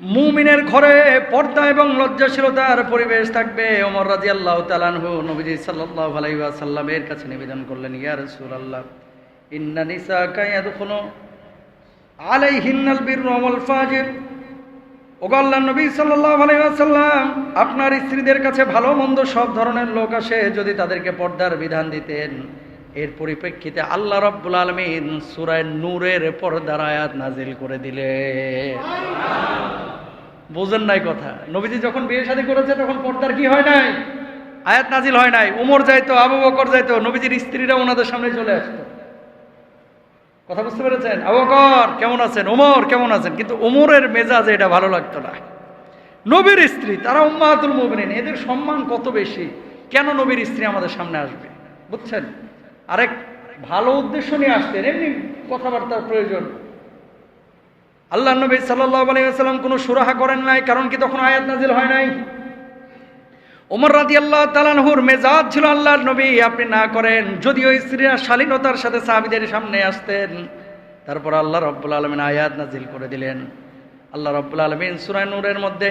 মুমিনের ঘরে পর্দা এবং লজ্জাশীলতার পরিবেশ থাকবে। ওমর রাজি আল্লাহ তালানহু নবীজি সাল্লাহ আলাইসাল্লামের কাছে নিবেদন করলেন, ইয়া রসুল আল্লাহ ইন্না নিসা কায়াদুখনো আলাই হিন্নাল বীর রমল ফাজির। ওগাল্লা নবী সাল্লাহ আলাইসাল্লাম আপনার স্ত্রীদের কাছে ভালো মন্দ সব ধরনের লোক আসে যদি তাদেরকে পর্দার বিধান দিতেন। এর পরিপ্রেক্ষিতে আল্লাহ রব্বুল আলমিন সুরায় নূরের পর্দার আয়াত নাজিল করে দিলেন। বোঝেন নাই কথা। নবীজি যখন বিয়ে শাদী করেছে, তখন পর্দার কি হয় নাই? আয়াত নাজিল হয় নাই। উমর যাইতো, আবু বকর যাইতো, নবীজির স্ত্রীরা ওনাদের সামনে চলে আসতো। কথা বুঝতে পেরেছেন? আবু বকর, কেমন আছেন? ওমর কেমন আছেন? কিন্তু ওমরের মেজাজ এটা ভালো লাগতো না। নবীর স্ত্রী, তারা উম্মাহাতুল মুমিনিন, এদের সম্মান কত বেশি? কেন নবীর স্ত্রী আমাদের সামনে আসবে? বুঝছেন? আরেক ভালো উদ্দেশ্য নিয়ে আসতেন, এমনি কথাবার্তার প্রয়োজন। আল্লাহ নবী সাল্লাহ আলাইসাল্লাম কোনো সুরাহা করেন নাই, কারণ কি তখন আয়াত নাজিল হয় নাই? ওমর রাজি আল্লাহ তালানহুর মেজাজ ছিল আল্লাহ নবী, আপনি না করেন যদিও স্ত্রীরা শালীনতার সাথে সাহাবিদের সামনে আসতেন, তারপর আল্লাহ রব্বুল আলমিন আয়াত নাজিল করে দিলেন। আল্লাহ রব্বুল আলমিন সুরায় নূরের মধ্যে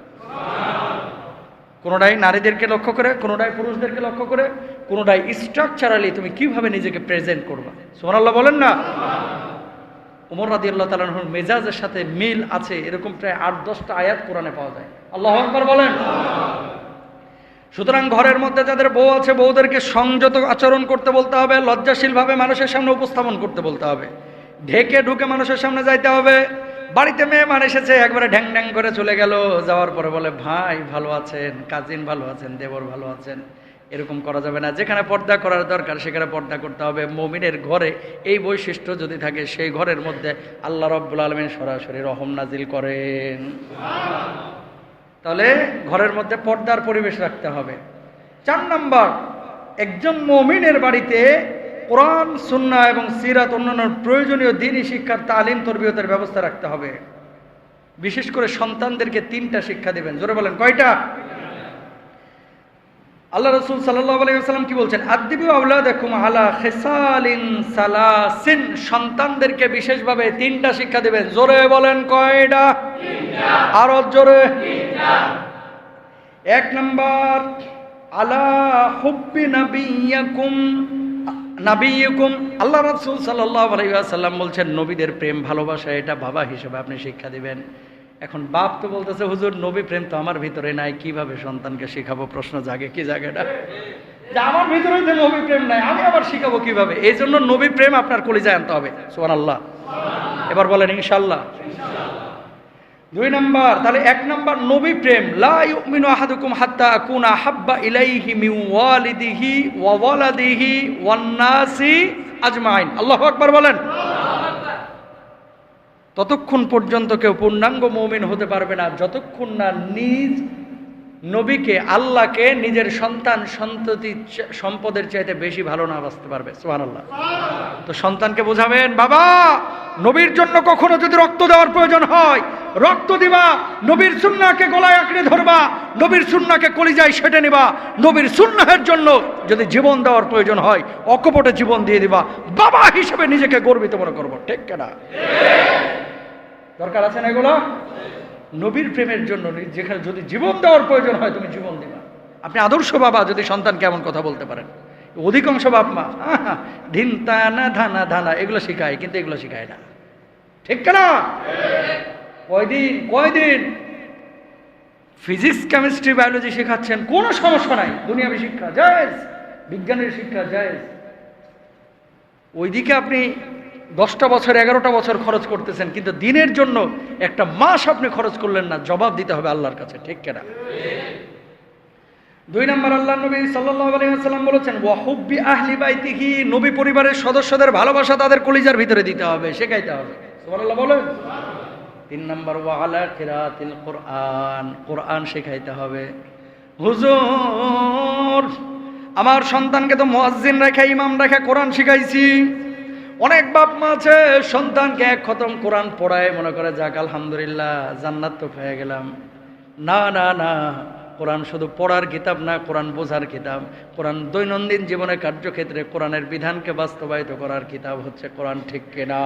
কোনোটাই নারীদেরকে লক্ষ্য করে, কোনোটাই পুরুষদেরকে লক্ষ্য করে, কোনোটাই স্ট্রাকচারালি তুমি কীভাবে নিজেকে প্রেজেন্ট করবা? সোমানাল্লাহ বলেন না? উমর রাদি আল্লাহ তালাহুর মেজাজের সাথে মিল আছে, এরকম প্রায় আট, দশটা আয়াত কোরআনে পাওয়া যায়। আল্লাহ আকবর বলেন। সুতরাং ঘরের মধ্যে যাদের বউ আছে, বউদেরকে সংযত আচরণ করতে বলতে হবে, লজ্জাশীলভাবে মানুষের সামনে উপস্থাপন করতে বলতে হবে। ঢেকে ঢুকে মানুষের সামনে যাইতে হবে। বাড়িতে মেয়ে মান এসেছে, একবারে ঢ্যাং ঢ্যাং করে চলে গেল। যাওয়ার পরে বলে, ভাই, ভালো আছেন? কাজিন ভালো আছেন? দেবর ভালো আছেন? এরকম করা যাবে না। যেখানে পর্দা করার দরকার, সেখানে পর্দা করতে হবে। মমিনের ঘরে এই বৈশিষ্ট্য যদি থাকে, সেই ঘরের মধ্যে আল্লাহ রব্বুল আলমিন সরাসরি রহম নাজিল করেন। তাহলে ঘরের মধ্যে পর্দার পরিবেশ রাখতে হবে। চার নম্বর, একজন মমিনের বাড়িতে কোরআন, সুন্না এবং সিরাত অন্যান্য প্রয়োজনীয় দিনই শিক্ষার তালিম, তরবিয়তের ব্যবস্থা রাখতে হবে। বিশেষ করে সন্তানদেরকে তিনটা শিক্ষা দেবেন। জোরে বলেন, কয়টা? আল্লাহ রসুল আলাইসাল্লাম কি বলছেন? আদিবি আউলা দেখুম আলা খেসালিন সালাসিন। সন্তানদেরকে বিশেষভাবে তিনটা শিক্ষা দেবেন। জোরে বলেন, কয়টা? আরও জোরে। এক নম্বর, আলা হুব্বি নাবিয়কুম আল্লাহ রাসূল ওয়াসাল্লাম বলছেন, নবীদের প্রেম ভালোবাসা এটা বাবা হিসেবে আপনি শিক্ষা দিবেন। এখন বাপ তো বলতেছে, হুজুর, নবী প্রেম তো আমার ভিতরে নাই, কীভাবে সন্তানকে শেখাবো? প্রশ্ন জাগে, কি জায়গাটা যে আমার ভিতরে তো নবী প্রেম নাই, আমি আবার শিখাবো কীভাবে? এই জন্য নবী প্রেম আপনার কলিজায় আনতে হবে সোহান আল্লাহ এবার বলেন, ইনশাআল্লাহ। দুই নম্বর, তাহলে এক নম্বর নবী প্রেম। আহাদুকুম হাব্বা ইলাইহি মিন ওয়ালিদিহি ওয়া ওয়ালাদিহি ওয়ান আজমাইন। আল্লাহু আকবার বলেন। ততক্ষণ পর্যন্ত কেউ পূর্ণাঙ্গ মৌমিন হতে পারবে না। যতক্ষণ না নিজ নবীকে, আল্লাহকে নিজের সন্তান সন্ততি সম্পদের চাইতে বেশি ভালো না বাঁচতে পারবে। সোহান আল্লাহ তো সন্তানকে বোঝাবেন, বাবা, নবীর জন্য কখনো যদি রক্ত দেওয়ার প্রয়োজন হয় রক্ত দিবা, নবীর সুন্নাকে গলায় আঁকড়ে ধরবা, নবীর সুন্নাকে কলিজায় সেটে নিবা, নবীর সুন্নাহের জন্য যদি জীবন দেওয়ার প্রয়োজন হয়, অকপটে জীবন দিয়ে দিবা, বাবা হিসেবে নিজেকে গর্বিত মনে করব, ঠিক কেনা? দরকার আছে না এগুলো? নবীর প্রেমের জন্য যেখানে যদি জীবন দেওয়ার প্রয়োজন হয়, তুমি জীবন দিবা। আপনি আদর্শ বাবা, যদি সন্তানকে এমন কথা বলতে পারেন। অধিকাংশ বাপ মা ধিন তানা ধানা ধানা এগুলো শিখায়, কিন্তু এগুলো শিখায় না। ঠিক না কয়দিন কয়দিন? ফিজিক্স কেমিস্ট্রি বায়োলজি শেখাচ্ছেন, কোনো সমস্যা নাই। দুনিয়াবি শিক্ষা, জায়েজ। বিজ্ঞানের শিক্ষা, জায়েজ। ওইদিকে আপনি দশটা বছর, এগারোটা বছর খরচ করতেছেন, কিন্তু দিনের জন্য একটা মাস আপনি খরচ করলেন না, জবাব দিতে হবে আল্লাহর কাছে, ঠিক কেনা দুই নম্বর আল্লাহ নবী সাল্লাম বলেছেন, ওয়াহুব্বি আহলি বাইতিহি নবী পরিবারের সদস্যদের ভালোবাসা তাদের কলিজার ভিতরে দিতে হবে, শেখাইতে হবে। বলেন। তিন নম্বর ওয়ালা কিরাতিল কোরআন কোরআন শেখাইতে হবে। হুজুর, আমার সন্তানকে তো মোয়াজ্জিন রেখে, ইমাম রেখে কোরআন শিখাইছি। অনেক বাপ মা আছে, সন্তানকে এক খতম কোরআন পড়ায়, মনে করে, যাক, আলহামদুলিল্লাহ, জান্নাত তো পেয়ে গেলাম। না না না কোরআন শুধু পড়ার কিতাব না, কোরআন বোঝার কিতাব। কোরআন দৈনন্দিন জীবনের কার্যক্ষেত্রে কোরআনের বিধানকে বাস্তবায়িত করার কিতাব হচ্ছে কোরআন, ঠিক কিনা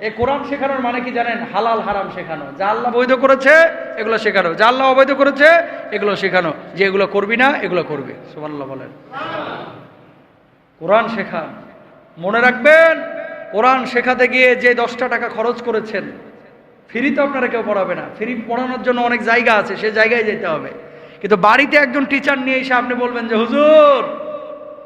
এই কোরআন শেখানোর মানে কি জানেন? হালাল, হারাম শেখানো। যা আল্লাহ বৈধ করেছে, এগুলো শেখানো। যা আল্লাহ অবৈধ করেছে, এগুলো শেখানো। যে এগুলো করবি না, এগুলো করবে। সুবহানাল্লাহ বলেন। কোরআন শেখা। মনে রাখবেন, কোরআন শেখাতে গিয়ে যে দশটা টাকা খরচ করেছেন ফ্রি তো আপনারা কেউ পড়াবে না। ফ্রি পড়ানোর জন্য অনেক জায়গা আছে, সে জায়গায় যেতে হবে। কিন্তু বাড়িতে একজন টিচার নিয়ে এসে আপনি বলবেন যে, হুজুর,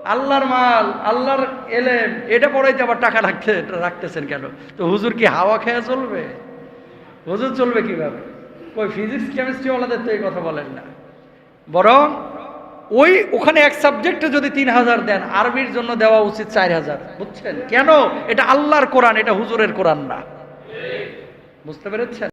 আল্লাহর মাল, আল্লাহর এলেম, এটা পড়াইতে আবার টাকা রাখতে, রাখতেছেন কেন? তো হুজুর কি হাওয়া খেয়ে চলবে? হুজুর চলবে কীভাবে? কই ফিজিক্স কেমিস্ট্রি ওলাদের তো এই কথা বলেন না। বরং ওই ওখানে এক সাবজেক্টে যদি তিন হাজার দেন, আরবির জন্য দেওয়া উচিত চার হাজার। বুঝছেন? কেন? এটা আল্লাহর কোরআন, এটা হুজুরের কোরআন না। বুঝতে পেরেছেন?